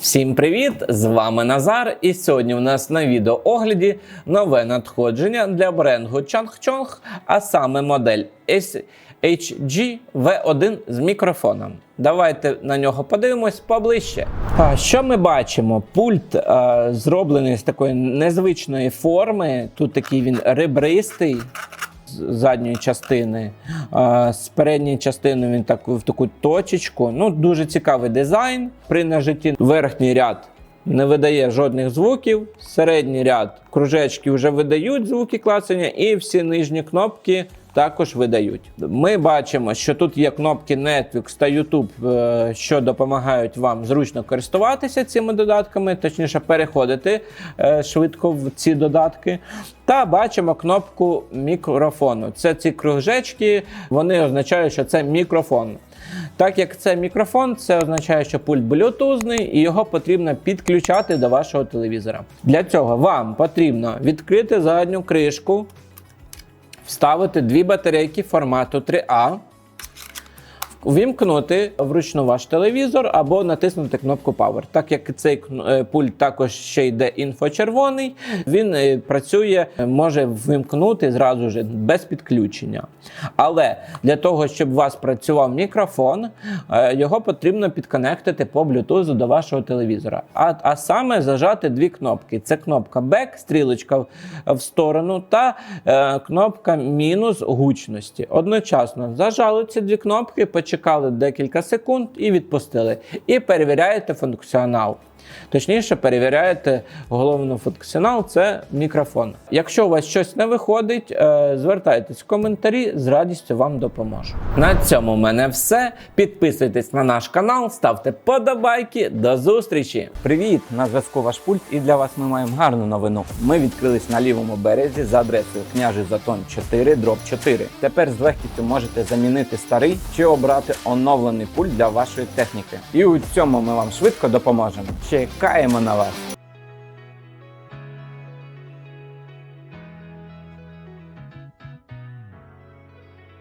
Всім привіт! З вами Назар. І сьогодні у нас на відеоогляді нове надходження для бренду Changchong, а саме модель SHG V1 з мікрофоном. Давайте на нього подивимось поближче. А, що ми бачимо? Пульт а, зроблений з такої незвичної форми. Тут такий він ребристий задньої частини. З передньої частини він так в таку точечку. Ну, дуже цікавий дизайн. При нажитті верхній ряд не видає жодних звуків. Середній ряд кружечки вже видають звуки клацання, і всі нижні кнопки. Також видають. Ми бачимо, що тут є кнопки Netflix та YouTube, е, що допомагають вам зручно користуватися цими додатками, точніше переходити е, швидко в ці додатки. Та бачимо кнопку мікрофону. Це ці кружечки, вони означають, що це мікрофон. Так як це мікрофон, це означає, що пульт блютузний і його потрібно підключати до вашого телевізора. Для цього вам потрібно відкрити задню кришку, вставити дві батарейки формату 3А, Увімкнути вручну ваш телевізор або натиснути кнопку Power. Так як цей е, пульт також ще йде інфочервоний, він е, працює, може вимкнути зразу ж без підключення. Але для того, щоб у вас працював мікрофон, е, його потрібно підконектити по Bluetooth до вашого телевізора. А, а саме зажати дві кнопки: це кнопка Back, стрілочка в сторону, та е, кнопка мінус гучності. Одночасно зажали ці дві кнопки, почекали декілька секунд і відпустили. І перевіряєте функціонал. Точніше, перевіряєте головний функціонал це мікрофон. Якщо у вас щось не виходить, е, звертайтесь в коментарі, з радістю вам допоможу. На цьому в мене все. Підписуйтесь на наш канал, ставте подобайки. До зустрічі! Привіт! На зв'язку ваш пульт, і для вас ми маємо гарну новину. Ми відкрились на лівому березі за адресою княжий Затон 4, дроб 4. Тепер з легкістю можете замінити старий чи обрати оновлений пульт для вашої техніки. І у цьому ми вам швидко допоможемо. Чекаємо на вас!